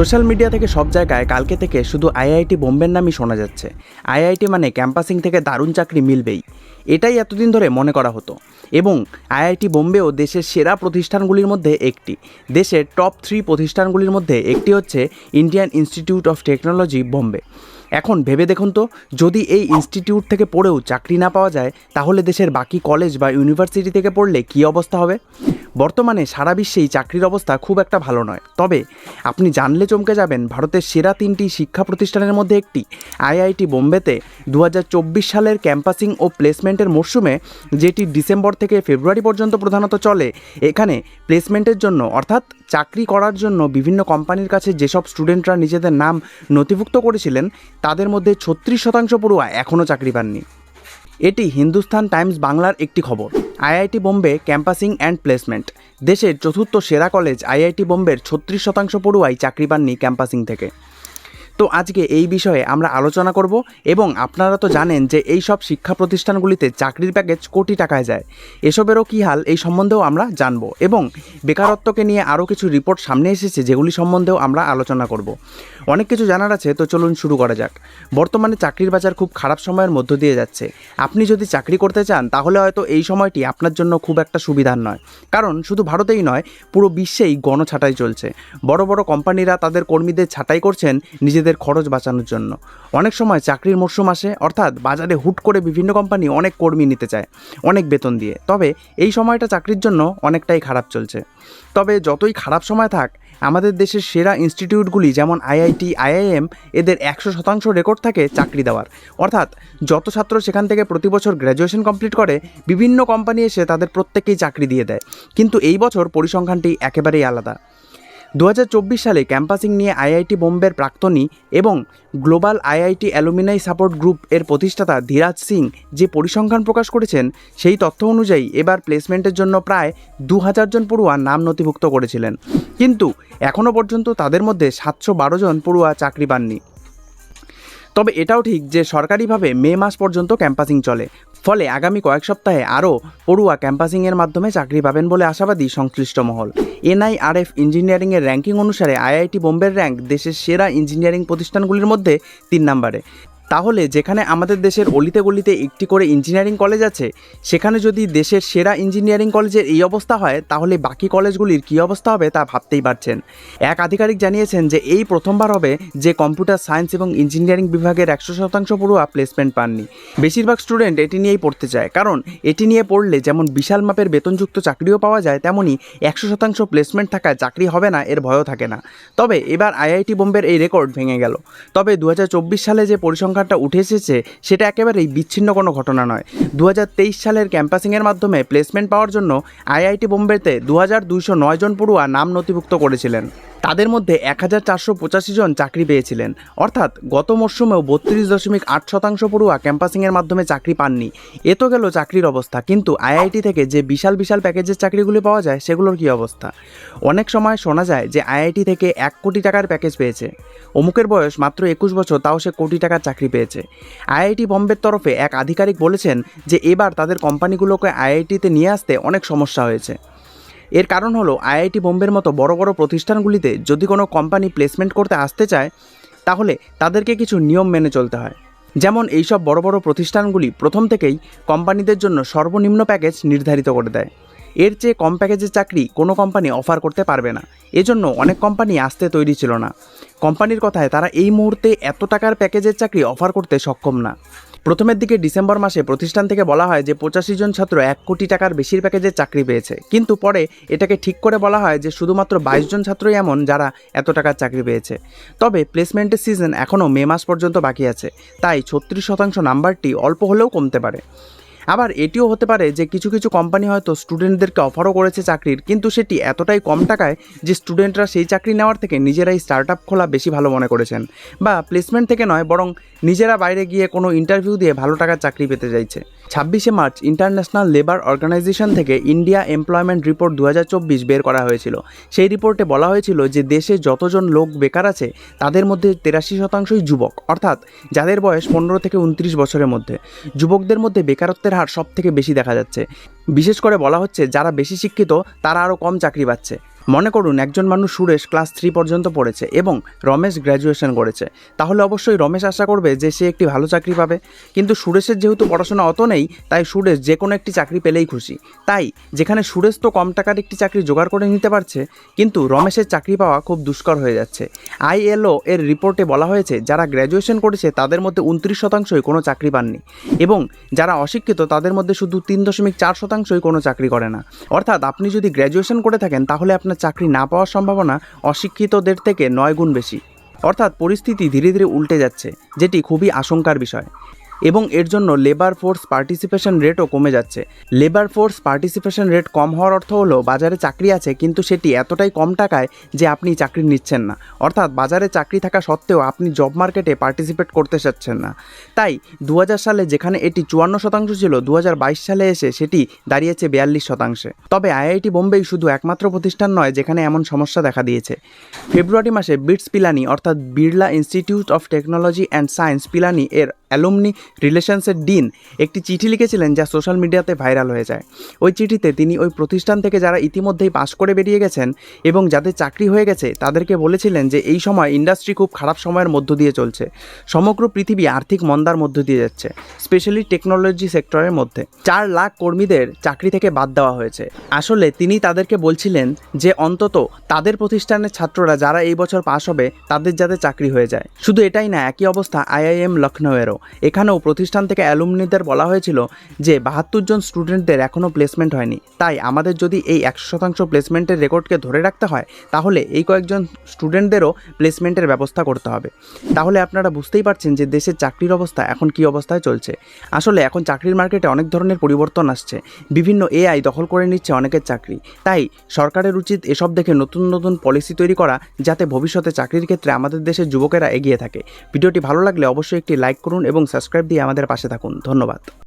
Social media থেকে সব জায়গায় কালকে থেকে শুধু আইআইটি বোম্বের নামই শোনা যাচ্ছে। আইআইটি মানে ক্যাম্পাসিং থেকে দারুণ চাকরি মিলবেই। এটাই এতদিন ধরে মনে করা হতো। এবং আইআইটি বোম্বেও দেশের সেরা প্রতিষ্ঠানগুলির মধ্যে একটি। দেশের টপ থ্রি প্রতিষ্ঠানগুলির মধ্যে একটি হচ্ছে Indian Institute of Technology Bombay. এখন ভেবে দেখুন তো, যদি এই ইনস্টিটিউট থেকে পড়েও চাকরি না পাওয়া যায়, তাহলে দেশের বাকি কলেজ বা ইউনিভার্সিটি থেকে পড়লে কী অবস্থা হবে? বর্তমানে সারা বিশ্বেই চাকরির অবস্থা খুব একটা ভালো নয়। তবে আপনি জানলে চমকে যাবেন, ভারতের সেরা তিনটি শিক্ষা প্রতিষ্ঠানের মধ্যে একটি। আইআইটি বোম্বেতে দু হাজার চব্বিশ সালের ক্যাম্পাসিং ও প্লেসমেন্টের মরশুমে, যেটি ডিসেম্বর থেকে ফেব্রুয়ারি পর্যন্ত প্রধানত চলে, এখানে প্লেসমেন্টের জন্য, অর্থাৎ চাকরি করার জন্য বিভিন্ন কোম্পানির কাছে যেসব স্টুডেন্টরা নিজেদের নাম নথিভুক্ত করেছিলেন, তাদের মধ্যে ছত্রিশ শতাংশ পড়ুয়া এখনও চাকরি পাননি। এটি হিন্দুস্তান টাইমস বাংলার একটি খবর। IIT Bombay campusing and placement. দেশের চতুর্থ সেরা কলেজ আইআইটি বোম্বের ছত্রিশ শতাংশ পড়ুয়াই চাকরি পাননি ক্যাম্পাসিং থেকে। তো আজকে এই বিষয়ে আমরা আলোচনা করব এবং আপনারা তো জানেন যে এই সব শিক্ষা প্রতিষ্ঠানগুলিতে চাকরির প্যাকেজ কোটি টাকায় যায়। এসবেরও কী হাল এই সম্বন্ধেও আমরা জানব এবং বেকারত্বকে নিয়ে আরও কিছু রিপোর্ট সামনে এসেছে যেগুলি সম্বন্ধেও আমরা আলোচনা করব। অনেক কিছু জানার আছে, তো চলুন শুরু করা যাক। বর্তমানে চাকরির বাজার খুব খারাপ সময়ের মধ্য দিয়ে যাচ্ছে। আপনি যদি চাকরি করতে চান, তাহলে হয়তো এই সময়টি আপনার জন্য খুব একটা সুবিধার নয়। কারণ শুধু ভারতেই নয়, পুরো বিশ্বেই গণছাঁটাই চলছে। বড় বড় কোম্পানিরা তাদের কর্মীদের ছাঁটাই করছেন, নিজেদের খরচ বাঁচানোর জন্য। অনেক সময় চাকরির মরশুম আসে, অর্থাৎ বাজারে হুট করে বিভিন্ন কোম্পানি অনেক কর্মী নিতে চায়, অনেক বেতন দিয়ে। তবে এই সময়টা চাকরির জন্য অনেকটাই খারাপ চলছে। তবে যতই খারাপ সময় থাক, আমাদের দেশের সেরা ইনস্টিটিউটগুলি যেমন আইআইটি, আইআইএম, এদের একশো শতাংশ রেকর্ড থাকে চাকরি দেওয়ার। অর্থাৎ যত ছাত্র সেখান থেকে প্রতি বছর গ্র্যাজুয়েশন কমপ্লিট করে, বিভিন্ন কোম্পানি এসে তাদের প্রত্যেকেই চাকরি দিয়ে দেয়। কিন্তু এই বছর পরিসংখ্যানটি একেবারেই আলাদা। দু হাজার চব্বিশ সালে ক্যাম্পাসিং নিয়ে আইআইটি বোম্বের প্রাক্তনী এবং global IIT alumni support group এর প্রতিষ্ঠাতা ধীরাজ সিং যে পরিসংখ্যান প্রকাশ করেছেন, সেই তথ্য অনুযায়ী এবার প্লেসমেন্টের জন্য প্রায় দু হাজার জন পড়ুয়া নাম নথিভুক্ত করেছিলেন। কিন্তু এখনও পর্যন্ত তাদের মধ্যে সাতশো বারো জন পড়ুয়া চাকরি পাননি। তবে এটাও ঠিক যে সরকারিভাবে মে মাস পর্যন্ত ক্যাম্পাসিং চলে। ফলে আগামী কয়েক সপ্তাহে আরও পড়ুয়া ক্যাম্পাসিংয়ের মাধ্যমে চাকরি পাবেন বলে আশাবাদী সংশ্লিষ্ট মহল। এনআইআরএফ ইঞ্জিনিয়ারিংয়ের র্যাঙ্কিং অনুসারে আইআইটি বোম্বের র্যাঙ্ক দেশের সেরা ইঞ্জিনিয়ারিং প্রতিষ্ঠানগুলির মধ্যে তিন নম্বরে। তাহলে যেখানে আমাদের দেশের অলিতে গলিতে একটি করে ইঞ্জিনিয়ারিং কলেজ আছে, সেখানে যদি দেশের সেরা ইঞ্জিনিয়ারিং কলেজের এই অবস্থা হয়, তাহলে বাকি কলেজগুলির কী অবস্থা হবে তা ভাবতেই পারছেন। এক আধিকারিক জানিয়েছেন যে এই প্রথমবার হবে যে কম্পিউটার সায়েন্স এবং ইঞ্জিনিয়ারিং বিভাগের একশো শতাংশ পড়ুয়া প্লেসমেন্ট পাননি। বেশিরভাগ স্টুডেন্ট এটি নিয়েই পড়তে চায়, কারণ এটি নিয়ে পড়লে যেমন বিশাল মাপের বেতনযুক্ত চাকরিও পাওয়া যায় তেমনই একশো শতাংশ প্লেসমেন্ট থাকায় চাকরি হবে না, এর ভয়ও থাকে না। তবে এবার আইআইটি বোম্বের এই রেকর্ড ভেঙে গেল। তবে দু হাজার চব্বিশ সালে যে পরিসংখ্যানটা উঠে এসেছে, সেটা একেবারেই বিচ্ছিন্ন কোনো ঘটনা নয়। দু সালের ক্যাম্পাসিংয়ের মাধ্যমে প্লেসমেন্ট পাওয়ার জন্য আইআইটি বোম্বেতে দু হাজার দুইশো নয় জন পড়ুয়া নাম নথিভুক্ত করেছিলেন। তাদের মধ্যে এক হাজার চারশো পঁচাশি জন চাকরি পেয়েছিলেন। অর্থাৎ গত মরশুমেও বত্রিশ দশমিক আট শতাংশ পড়ুয়া ক্যাম্পাসিংয়ের মাধ্যমে চাকরি পাননি। এ তো গেল চাকরির অবস্থা। কিন্তু আইআইটি থেকে যে বিশাল বিশাল প্যাকেজের চাকরিগুলি পাওয়া যায়, সেগুলোর কী অবস্থা? অনেক সময় শোনা যায় যে আইআইটি থেকে এক কোটি টাকার প্যাকেজ পেয়েছে। অমুকের বয়স মাত্র একুশ বছর, তাও সে কোটি টাকার চাকরি পেয়েছে। আইআইটি বম্বের তরফে এক আধিকারিক বলেছেন যে এবার তাদের কোম্পানিগুলোকে আইআইটিতে নিয়ে আসতে অনেক সমস্যা হয়েছে। এর কারণ হলো, আইআইটি বোম্বের মতো বড় বড় প্রতিষ্ঠানগুলিতে যদি কোনো কোম্পানি প্লেসমেন্ট করতে আসতে চায়, তাহলে তাদেরকে কিছু নিয়ম মেনে চলতে হয়। যেমন এইসব বড় বড় প্রতিষ্ঠানগুলি প্রথম থেকেই কোম্পানিদের জন্য সর্বনিম্ন প্যাকেজ নির্ধারিত করে দেয়। এর চেয়ে কম প্যাকেজের চাকরি কোনো কোম্পানি অফার করতে পারবে না। এজন্য অনেক কোম্পানি আসতে তৈরি ছিল না। কোম্পানির কথায় তারা এই মুহূর্তে এত টাকার প্যাকেজের চাকরি অফার করতে সক্ষম না। প্রথমের দিকে ডিসেম্বর মাসে প্রতিষ্ঠান থেকে বলা হয় যে পঁচাশি জন ছাত্র এক কোটি টাকার বেশির প্যাকেজে চাকরি পেয়েছে। কিন্তু পরে এটাকে ঠিক করে বলা হয় যে শুধুমাত্র বাইশ জন ছাত্রই এমন যারা এত টাকার চাকরি পেয়েছে। তবে প্লেসমেন্টের সিজন এখনও মে মাস পর্যন্ত বাকি আছে। তাই ছত্রিশ শতাংশ নাম্বারটি অল্প হলেও কমতে পারে। আবার এটিও হতে পারে যে কিছু কিছু কোম্পানি হয়তো স্টুডেন্টদেরকে অফারও করেছে চাকরির, কিন্তু সেটি এতটাই কম টাকায় যে স্টুডেন্টরা সেই চাকরি নেওয়ার থেকে নিজেরাই স্টার্ট খোলা বেশি ভালো মনে করেছেন। বা প্লেসমেন্ট থেকে নয়, বরং নিজেরা বাইরে গিয়ে কোনো ইন্টারভিউ দিয়ে ভালো টাকার চাকরি পেতে চাইছে। ছাব্বিশে মার্চ ইন্টারন্যাশনাল লেবার অর্গানাইজেশন থেকে ইন্ডিয়া এমপ্লয়মেন্ট রিপোর্ট দু হাজার চব্বিশ বের করা হয়েছিল। সেই রিপোর্টে বলা হয়েছিল যে দেশে যতজন লোক বেকার আছে, তাদের মধ্যে তেরাশি শতাংশই যুবক, অর্থাৎ যাদের বয়স পনেরো থেকে উনত্রিশ বছরের মধ্যে। যুবকদের মধ্যে বেকারত্বের হার সব থেকে বেশি দেখা যাচ্ছে। বিশেষ করে বলা হচ্ছে, যারা বেশি শিক্ষিত, তারা আরও কম চাকরি পাচ্ছে। মনে করুন একজন মানুষ সুরেশ ক্লাস থ্রি পর্যন্ত পড়েছে এবং রমেশ গ্র্যাজুয়েশন করেছে। তাহলে অবশ্যই রমেশ আশা করবে যে সে একটি ভালো চাকরি পাবে। কিন্তু সুরেশের যেহেতু পড়াশোনা অত নেই, তাই সুরেশ যে কোনো একটি চাকরি পেলেই খুশি। তাই যেখানে সুরেশ তো কম টাকার একটি চাকরি জোগাড় করে নিতে পারছে, কিন্তু রমেশের চাকরি পাওয়া খুব দুষ্কর হয়ে যাচ্ছে। আইএলও এর রিপোর্টে বলা হয়েছে, যারা গ্র্যাজুয়েশন করেছে তাদের মধ্যে উনত্রিশ শতাংশই কোনো চাকরি পাননি এবং যারা অশিক্ষিত তাদের মধ্যে শুধু তিন দশমিক চার শতাংশই কোনো চাকরি করে না। অর্থাৎ আপনি যদি গ্র্যাজুয়েশন করে থাকেন, তাহলে আপনার চাকরি না পাওয়ার সম্ভাবনা অশিক্ষিতদের থেকে নয় গুণ বেশি। অর্থাৎ পরিস্থিতি ধীরে ধীরে উল্টে যাচ্ছে, যেটি খুবই আশঙ্কার বিষয়। এবং এর জন্য লেবার ফোর্স পার্টিসিপেশন রেটও কমে যাচ্ছে। লেবার ফোর্স পার্টিসিপেশন রেট কম হওয়ার অর্থ হলো, বাজারে চাকরি আছে, কিন্তু সেটি এতটাই কম টাকায় যে আপনি চাকরি নিচ্ছেন না। অর্থাৎ বাজারে চাকরি থাকা সত্ত্বেও আপনি জব মার্কেটে পার্টিসিপেট করতে চাচ্ছেন না। তাই দু হাজার সালে যেখানে এটি চুয়ান্ন শতাংশ ছিল দু হাজার বাইশ সালে এসে সেটি দাঁড়িয়েছে বিয়াল্লিশ শতাংশে। তবে আইআইটি বোম্বেই শুধু একমাত্র প্রতিষ্ঠান নয়, যেখানে এমন সমস্যা দেখা দিয়েছে। ফেব্রুয়ারি মাসে বিটস পিলানি, অর্থাৎ Birla Institute of Technology and Science Pilani, এর অ্যালুমনি রিলেশনসের ডিন একটি চিঠি লিখেছিলেন যা সোশ্যাল মিডিয়াতে ভাইরাল হয়ে যায়। ওই চিঠিতে তিনি ওই প্রতিষ্ঠান থেকে যারা ইতিমধ্যেই পাশ করে বেরিয়ে গেছেন এবং যাদের চাকরি হয়ে গেছে, তাদেরকে বলেছিলেন যে এই সময় ইন্ডাস্ট্রি খুব খারাপ সময়ের মধ্য দিয়ে চলছে। সমগ্র পৃথিবী আর্থিক মন্দার মধ্য দিয়ে যাচ্ছে, স্পেশালি টেকনোলজি সেক্টরের মধ্যে। চার লাখ কর্মীদের চাকরি থেকে বাদ দেওয়া হয়েছে। আসলে তিনি তাদেরকে বলছিলেন যে অন্তত তাদের প্রতিষ্ঠানের ছাত্ররা যারা এই বছর পাশ হবে, তাদের যাতে চাকরি হয়ে যায়। শুধু এটাই না, একই অবস্থা আইআইএম লখনৌয়েরও। এখানেও প্রতিষ্ঠান থেকে অ্যালুমনিদের বলা হয়েছিল যে বাহাত্তর জন স্টুডেন্টদের এখনও প্লেসমেন্ট হয়নি। তাই আমাদের যদি এই একশো শতাংশ প্লেসমেন্টের রেকর্ডকে ধরে রাখতে হয়, তাহলে এই কয়েকজন স্টুডেন্টদেরও প্লেসমেন্টের ব্যবস্থা করতে হবে। তাহলে আপনারা বুঝতেই পারছেন যে দেশের চাকরির অবস্থা এখন কী অবস্থায় চলছে। আসলে এখন চাকরির মার্কেটে অনেক ধরনের পরিবর্তন আসছে। বিভিন্ন এআই দখল করে নিচ্ছে অনেকের চাকরি। তাই সরকারের উচিত এসব দেখে নতুন নতুন পলিসি তৈরি করা, যাতে ভবিষ্যতে চাকরির ক্ষেত্রে আমাদের দেশের যুবকেরা এগিয়ে থাকে। ভিডিওটি ভালো লাগলে অবশ্যই একটি লাইক করুন এবং সাবস্ক্রাইব দিয়ে আমাদের পাশে থাকুন। ধন্যবাদ।